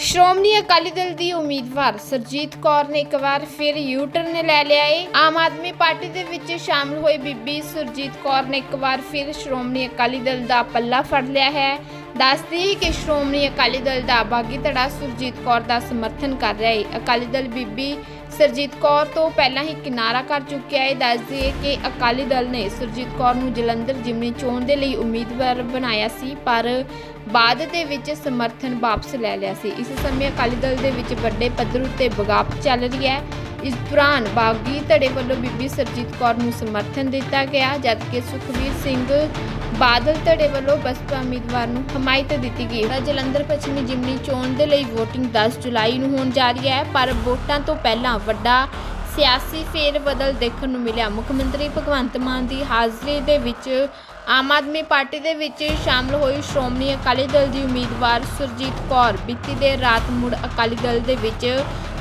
ਸ਼੍ਰੋਮਣੀ ਅਕਾਲੀ ਦਲ ਦੀ ਉਮੀਦਵਾਰ ਸਰਜੀਤ ਕੌਰ ਨੇ ਇੱਕ ਵਾਰ ਫਿਰ ਯੂ-ਟਰਨ ਲੈ ਲਿਆ ਏ। ਆਮ ਆਦਮੀ ਪਾਰਟੀ ਦੇ ਵਿੱਚ ਸ਼ਾਮਲ ਹੋਈ ਬੀਬੀ ਸਰਜੀਤ ਕੌਰ ਨੇ ਇੱਕ ਵਾਰ ਫਿਰ ਸ਼੍ਰੋਮਣੀ ਅਕਾਲੀ ਦਲ ਦਾ ਪੱਲਾ ਫੜ ਲਿਆ ਹੈ। ਦੱਸਦੀ ਕਿ ਸ਼੍ਰੋਮਣੀ ਅਕਾਲੀ ਦਲ ਦਾ ਬਾਗੀ ਧੜਾ ਸੁਰਜੀਤ ਕੌਰ ਦਾ ਸਮਰਥਨ ਕਰ ਰਿਹਾ ਹੈ। ਅਕਾਲੀ ਦਲ ਬੀਬੀ ਸਰਜੀਤ ਕੌਰ ਤੋਂ ਪਹਿਲਾਂ ਹੀ ਕਿਨਾਰਾ ਕਰ ਚੁੱਕਿਆ ਹੈ। ਦੱਸਦੀ ਹੈ ਕਿ ਅਕਾਲੀ ਦਲ ਨੇ ਸੁਰਜੀਤ ਕੌਰ ਨੂੰ ਜਲੰਧਰ ਜਿਮਨੀ ਚੋਣ ਦੇ ਲਈ ਉਮੀਦਵਾਰ ਬਣਾਇਆ ਸੀ, ਪਰ ਬਾਅਦ ਦੇ ਵਿੱਚ ਸਮਰਥਨ ਵਾਪਸ ਲੈ ਲਿਆ ਸੀ। ਇਸ ਸਮੇਂ ਅਕਾਲੀ ਦਲ ਦੇ ਵਿੱਚ ਵੱਡੇ ਪੱਧਰ ਉੱਤੇ ਬਗਾਵਤ ਚੱਲ ਰਹੀ ਹੈ। ਇਸ ਦੌਰਾਨ ਬਾਗੀ ਧੜੇ ਵੱਲੋਂ ਬੀਬੀ ਸਰਜੀਤ ਕੌਰ ਨੂੰ ਸਮਰਥਨ ਦਿੱਤਾ ਗਿਆ ਜਦਕਿ ਸੁਖਵੀਰ ਸਿੰਘ ਬਾਦਲ ਧੜੇ ਵੱਲੋਂ ਬਸਪਾ ਉਮੀਦਵਾਰ ਨੂੰ ਹਮਾਇਤ ਦਿੱਤੀ ਗਈ। ਹੈ ਜਲੰਧਰ ਪੱਛਮੀ ਜਿਮਨੀ ਚੋਣ ਦੇ ਲਈ VOTING 10 ਜੁਲਾਈ ਨੂੰ ਹੋਣ ਜਾ ਰਹੀ ਹੈ, ਪਰ ਵੋਟਾਂ ਤੋਂ ਪਹਿਲਾਂ ਵੱਡਾ ਸਿਆਸੀ ਫੇਰ ਬਦਲ ਦੇਖਣ ਨੂੰ ਮਿਲਿਆ। ਮੁੱਖ ਮੰਤਰੀ ਭਗਵੰਤ ਮਾਨ ਦੀ ਹਾਜ਼ਰੀ ਦੇ ਵਿੱਚ ਆਮ ਆਦਮੀ ਪਾਰਟੀ ਦੇ ਵਿੱਚ ਸ਼ਾਮਲ ਹੋਈ ਸ਼੍ਰੋਮਣੀ ਅਕਾਲੀ ਦਲ ਦੀ ਉਮੀਦਵਾਰ ਸੁਰਜੀਤ ਕੌਰ। ਬੀਤੀ ਦੇਰ ਰਾਤ ਮੁੜ ਅਕਾਲੀ ਦਲ ਦੇ ਵਿੱਚ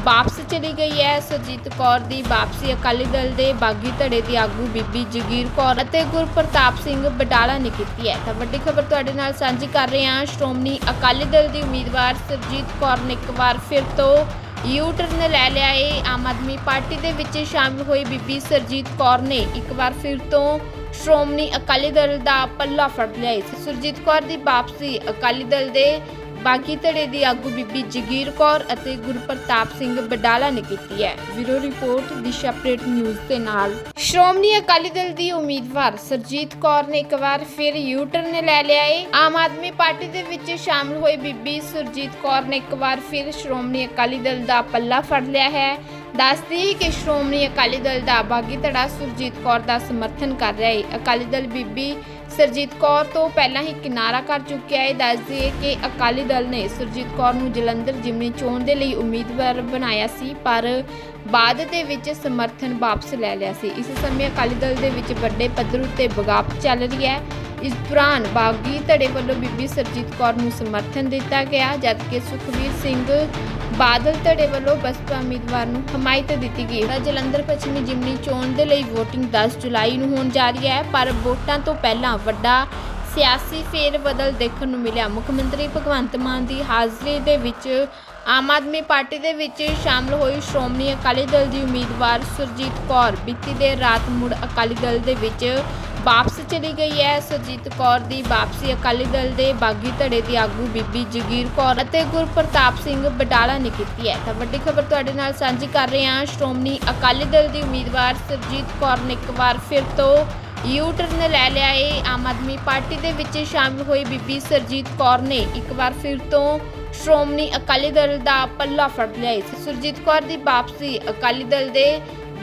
ਵਾਪਸ ਚਲੀ ਗਈ ਹੈ। ਸੁਰਜੀਤ ਕੌਰ ਦੀ ਵਾਪਸੀ ਅਕਾਲੀ ਦਲ ਦੇ ਬਾਗੀ ਧੜੇ ਦੀ ਆਗੂ ਬੀਬੀ ਜਗੀਰ ਕੌਰ ਅਤੇ ਗੁਰਪ੍ਰਤਾਪ ਸਿੰਘ ਬਡਾਲਾ ਨੇ ਕੀਤੀ ਹੈ। ਤਾਂ ਵੱਡੀ ਖਬਰ ਤੁਹਾਡੇ ਨਾਲ ਸਾਂਝੀ ਕਰ ਰਹੇ ਹਾਂ। ਸ਼੍ਰੋਮਣੀ ਅਕਾਲੀ ਦਲ ਦੀ ਉਮੀਦਵਾਰ ਸੁਰਜੀਤ ਕੌਰ ਨੇ ਇੱਕ ਵਾਰ ਫਿਰ ਤੋਂ ਯੂ ਟਰਨ ਲੈ ਲਿਆ ਏ ਆਮ ਆਦਮੀ ਪਾਰਟੀ ਦੇ ਵਿੱਚ ਸ਼ਾਮਲ ਹੋਈ ਬੀਬੀ ਸਰਜੀਤ ਕੌਰ ਨੇ ਇੱਕ ਵਾਰ ਫਿਰ ਤੋਂ ਸ਼੍ਰੋਮਣੀ ਅਕਾਲੀ ਦਲ ਦਾ ਪੱਲਾ ਫੜ ਲਿਆ ਏ ਸੁਰਜੀਤ ਕੌਰ ਦੀ ਵਾਪਸੀ ਅਕਾਲੀ ਦਲ ਦੇ ਬਾਗੀ ਧੜੇ ਦੀ ਆਗੂ ਬੀਬੀ ਜਗੀਰ ਕੌਰ ਅਤੇ ਗੁਰਪ੍ਰਤਾਪ ਸਿੰਘ ਬਡਾਲਾ ਨੇ ਕੀਤੀ ਹੈ। Bureau report, Disha update news ਦੇ ਨਾਲ। ਸ਼੍ਰੋਮਣੀ ਅਕਾਲੀ ਦਲ ਦੀ ਉਮੀਦਵਾਰ ਸਰਜੀਤ ਕੌਰ ਨੇ ਇੱਕ ਵਾਰ ਫਿਰ ਯੂ ਟਰਨ ਲੈ ਲਿਆ ਏ। ਆਮ ਆਦਮੀ ਪਾਰਟੀ ਦੇ ਵਿੱਚ ਸ਼ਾਮਲ ਹੋਈ ਬੀਬੀ ਸੁਰਜੀਤ ਕੌਰ ਨੇ ਇੱਕ ਵਾਰ ਫਿਰ ਸ਼੍ਰੋਮਣੀ ਅਕਾਲੀ ਦਲ ਦਾ ਪੱਲਾ ਫੜ ਲਿਆ ਹੈ। ਦੱਸਦੀ ਕਿ ਸ਼੍ਰੋਮਣੀ ਅਕਾਲੀ ਦਲ ਦਾ ਬਾਗੀ ਧੜਾ ਸੁਰਜੀਤ ਕੌਰ ਦਾ ਸਮਰਥਨ ਕਰ ਰਿਹਾ ਹੈ ਅਕਾਲੀ ਦਲ ਬੀਬੀ ਸਰਜੀਤ ਕੌਰ ਤੋਂ ਪਹਿਲਾਂ ਹੀ ਕਿਨਾਰਾ ਕਰ ਚੁੱਕਿਆ ਹੈ। ਦੱਸਦੀ ਹੈ ਕਿ ਅਕਾਲੀ ਦਲ ਨੇ ਸੁਰਜੀਤ ਕੌਰ ਨੂੰ ਜਲੰਧਰ ਜਿਮਨੀ ਚੋਣ ਦੇ ਲਈ ਉਮੀਦਵਾਰ ਬਣਾਇਆ ਸੀ, ਪਰ ਬਾਅਦ ਦੇ ਵਿੱਚ ਸਮਰਥਨ ਵਾਪਸ ਲੈ ਲਿਆ ਸੀ। ਇਸ ਸਮੇਂ ਅਕਾਲੀ ਦਲ ਦੇ ਵਿੱਚ ਵੱਡੇ ਪੱਧਰ ਉੱਤੇ ਬਗਾਵਤ ਚੱਲ ਰਹੀ ਹੈ। ਇਸ ਦੌਰਾਨ ਬਾਗੀ ਧੜੇ ਵੱਲੋਂ ਬੀਬੀ ਸਰਜੀਤ ਕੌਰ ਨੂੰ ਸਮਰਥਨ ਦਿੱਤਾ ਗਿਆ ਜਦਕਿ ਸੁਖਵੀਰ ਸਿੰਘ ਬਾਦਲ ਧੜੇ ਵੱਲੋਂ ਬਸਪਾ ਉਮੀਦਵਾਰ ਨੂੰ ਹਮਾਇਤ ਦਿੱਤੀ ਗਈ। ਹੈ ਜਲੰਧਰ ਪੱਛਮੀ ਜਿਮਨੀ ਚੋਣ ਦੇ ਲਈ VOTING 10 ਜੁਲਾਈ ਨੂੰ ਹੋਣ ਜਾ ਰਹੀ ਹੈ, ਪਰ ਵੋਟਾਂ ਤੋਂ ਪਹਿਲਾਂ ਵੱਡਾ ਸਿਆਸੀ ਫੇਰ ਬਦਲ ਦੇਖਣ ਨੂੰ ਮਿਲਿਆ। ਮੁੱਖ ਮੰਤਰੀ ਭਗਵੰਤ ਮਾਨ ਦੀ ਹਾਜ਼ਰੀ ਦੇ ਵਿੱਚ ਆਮ ਆਦਮੀ ਪਾਰਟੀ ਦੇ ਵਿੱਚ ਸ਼ਾਮਲ ਹੋਈ ਸ਼੍ਰੋਮਣੀ ਅਕਾਲੀ ਦਲ ਦੀ ਉਮੀਦਵਾਰ ਸੁਰਜੀਤ ਕੌਰ। ਬੀਤੀ ਦੇਰ ਰਾਤ ਮੁੜ ਅਕਾਲੀ ਦਲ ਦੇ ਵਿੱਚ ਵਾਪਸ ਚਲੀ ਗਈ ਹੈ। ਸੁਰਜੀਤ ਕੌਰ ਦੀ ਵਾਪਸੀ ਅਕਾਲੀ ਦਲ ਦੇ ਬਾਗੀ ਧੜੇ ਦੀ ਆਗੂ ਬੀਬੀ ਜਗੀਰ ਕੌਰ ਅਤੇ ਗੁਰਪ੍ਰਤਾਪ ਸਿੰਘ ਬਡਾਲਾ ਨੇ ਕੀਤੀ ਹੈ। ਤਾਂ ਵੱਡੀ ਖਬਰ ਤੁਹਾਡੇ ਨਾਲ ਸਾਂਝੀ ਕਰ ਰਹੇ ਹਾਂ। ਸ਼੍ਰੋਮਣੀ ਅਕਾਲੀ ਦਲ ਦੀ ਉਮੀਦਵਾਰ ਸੁਰਜੀਤ ਕੌਰ ਨੇ ਇੱਕ ਵਾਰ ਫਿਰ ਤੋਂ ਯੂ ਟਰਨ ਲੈ ਲਿਆ ਏ ਆਮ ਆਦਮੀ ਪਾਰਟੀ ਦੇ ਵਿੱਚ ਸ਼ਾਮਲ ਹੋਈ ਬੀਬੀ ਸਰਜੀਤ ਕੌਰ ਨੇ ਇੱਕ ਵਾਰ ਫਿਰ ਤੋਂ ਸ਼੍ਰੋਮਣੀ ਅਕਾਲੀ ਦਲ ਦਾ ਪੱਲਾ ਫੜ ਲਿਆ ਏ ਸੁਰਜੀਤ ਕੌਰ ਦੀ ਵਾਪਸੀ ਅਕਾਲੀ ਦਲ ਦੇ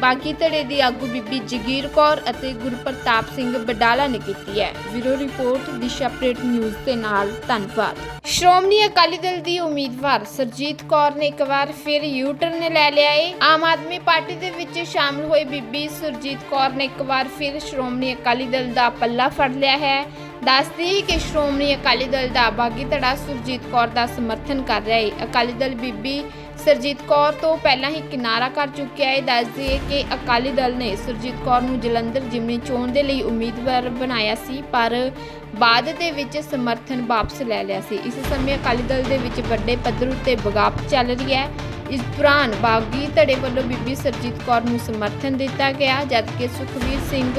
ਬਾਗੀ ਧੜੇ ਦੀ ਆਗੂ ਬੀਬੀ ਜਗੀਰ ਕੌਰ ਅਤੇ ਗੁਰਪ੍ਰਤਾਪ ਸਿੰਘ ਬਡਾਲਾ ਨੇ ਕੀਤੀ ਹੈ। Bureau report, Disha update news ਦੇ ਨਾਲ ਧੰਨਵਾਦ। ਸ਼੍ਰੋਮਣੀ ਅਕਾਲੀ ਦਲ ਦੀ ਉਮੀਦਵਾਰ ਸਰਜੀਤ ਕੌਰ ਨੇ ਇੱਕ ਵਾਰ ਫਿਰ ਯੂ ਟਰਨ ਲੈ ਲਿਆ ਏ। ਆਮ ਆਦਮੀ ਪਾਰਟੀ ਦੇ ਵਿੱਚ ਸ਼ਾਮਲ ਹੋਈ ਬੀਬੀ ਸੁਰਜੀਤ ਕੌਰ ਨੇ ਇੱਕ ਵਾਰ ਫਿਰ ਸ਼੍ਰੋਮਣੀ ਅਕਾਲੀ ਦਲ ਦਾ ਪੱਲਾ ਫੜ ਲਿਆ ਹੈ। ਦੱਸਦੀ ਕਿ ਸ਼੍ਰੋਮਣੀ ਅਕਾਲੀ ਦਲ ਦਾ ਬਾਗੀ ਧੜਾ ਸੁਰਜੀਤ ਕੌਰ ਦਾ ਸਮਰਥਨ ਕਰ ਰਿਹਾ ਹੈ। ਅਕਾਲੀ ਦਲ ਬੀਬੀ ਸਰਜੀਤ ਕੌਰ ਤੋਂ ਪਹਿਲਾਂ ਹੀ ਕਿਨਾਰਾ ਕਰ ਚੁੱਕਿਆ ਹੈ। ਦੱਸਦੀ ਹੈ ਕਿ ਅਕਾਲੀ ਦਲ ਨੇ ਸੁਰਜੀਤ ਕੌਰ ਨੂੰ ਜਲੰਧਰ ਜਿਮਨੀ ਚੋਣ ਦੇ ਲਈ ਉਮੀਦਵਾਰ ਬਣਾਇਆ ਸੀ, ਪਰ ਬਾਅਦ ਦੇ ਵਿੱਚ ਸਮਰਥਨ ਵਾਪਸ ਲੈ ਲਿਆ ਸੀ। ਇਸ ਸਮੇਂ ਅਕਾਲੀ ਦਲ ਦੇ ਵਿੱਚ ਵੱਡੇ ਪੱਧਰ ਉੱਤੇ ਬਗਾਵਤ ਚੱਲ ਰਹੀ ਹੈ। ਇਸ ਦੌਰਾਨ ਬਾਗੀ ਧੜੇ ਵੱਲੋਂ ਬੀਬੀ ਸਰਜੀਤ ਕੌਰ ਨੂੰ ਸਮਰਥਨ ਦਿੱਤਾ ਗਿਆ ਜਦਕਿ ਸੁਖਵੀਰ ਸਿੰਘ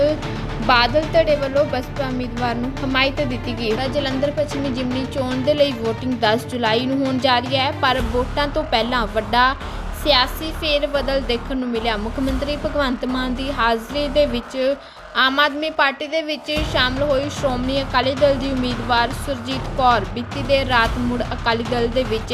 ਬਾਦਲ ਧੜੇ ਵੱਲੋਂ ਬਸਪਾ ਉਮੀਦਵਾਰ ਨੂੰ ਹਮਾਇਤ ਦਿੱਤੀ ਗਈ। ਹੈ ਜਲੰਧਰ ਪੱਛਮੀ ਜਿਮਨੀ ਚੋਣ ਦੇ ਲਈ VOTING 10 ਜੁਲਾਈ ਨੂੰ ਹੋਣ ਜਾ ਰਹੀ ਹੈ, ਪਰ ਵੋਟਾਂ ਤੋਂ ਪਹਿਲਾਂ ਵੱਡਾ ਸਿਆਸੀ ਫੇਰ ਬਦਲ ਦੇਖਣ ਨੂੰ ਮਿਲਿਆ। ਮੁੱਖ ਮੰਤਰੀ ਭਗਵੰਤ ਮਾਨ ਦੀ ਹਾਜ਼ਰੀ ਦੇ ਵਿੱਚ ਆਮ ਆਦਮੀ ਪਾਰਟੀ ਦੇ ਵਿੱਚ ਸ਼ਾਮਲ ਹੋਈ ਸ਼੍ਰੋਮਣੀ ਅਕਾਲੀ ਦਲ ਦੀ ਉਮੀਦਵਾਰ ਸੁਰਜੀਤ ਕੌਰ। ਬੀਤੀ ਦੇਰ ਰਾਤ ਮੁੜ ਅਕਾਲੀ ਦਲ ਦੇ ਵਿੱਚ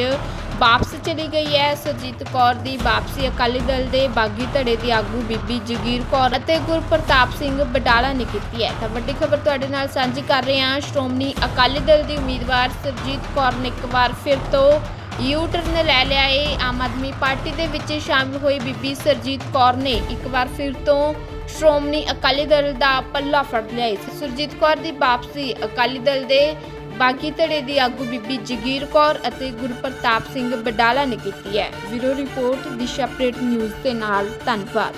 ਵਾਪਸ ਚਲੀ ਗਈ ਹੈ। ਸੁਰਜੀਤ ਕੌਰ ਦੀ ਵਾਪਸੀ ਅਕਾਲੀ ਦਲ ਦੇ ਬਾਗੀ ਧੜੇ ਦੀ ਆਗੂ ਬੀਬੀ ਜਗੀਰ ਕੌਰ ਅਤੇ ਗੁਰਪ੍ਰਤਾਪ ਸਿੰਘ ਬਡਾਲਾ ਨੇ ਕੀਤੀ ਹੈ। ਤਾਂ ਵੱਡੀ ਖਬਰ ਤੁਹਾਡੇ ਨਾਲ ਸਾਂਝੀ ਕਰ ਰਹੇ ਹਾਂ। ਸ਼੍ਰੋਮਣੀ ਅਕਾਲੀ ਦਲ ਦੀ ਉਮੀਦਵਾਰ ਸੁਰਜੀਤ ਕੌਰ ਨੇ ਇੱਕ ਵਾਰ ਫਿਰ ਤੋਂ ਯੂ ਟਰਨ ਲੈ ਲਿਆ ਏ ਆਮ ਆਦਮੀ ਪਾਰਟੀ ਦੇ ਵਿੱਚ ਸ਼ਾਮਲ ਹੋਈ ਬੀਬੀ ਸਰਜੀਤ ਕੌਰ ਨੇ ਇੱਕ ਵਾਰ ਫਿਰ ਤੋਂ ਸ਼੍ਰੋਮਣੀ ਅਕਾਲੀ ਦਲ ਦਾ ਪੱਲਾ ਫੜ ਲਿਆ ਏ ਸੁਰਜੀਤ ਕੌਰ ਦੀ ਵਾਪਸੀ ਅਕਾਲੀ ਦਲ ਦੇ ਬਾਗੀ ਧੜੇ ਦੀ ਆਗੂ ਬੀਬੀ ਜਗੀਰ ਕੌਰ ਅਤੇ ਗੁਰਪ੍ਰਤਾਪ ਸਿੰਘ ਬਡਾਲਾ ਨੇ ਕੀਤੀ ਹੈ। Bureau report, Disha update news ਦੇ ਨਾਲ, ਧੰਨਵਾਦ।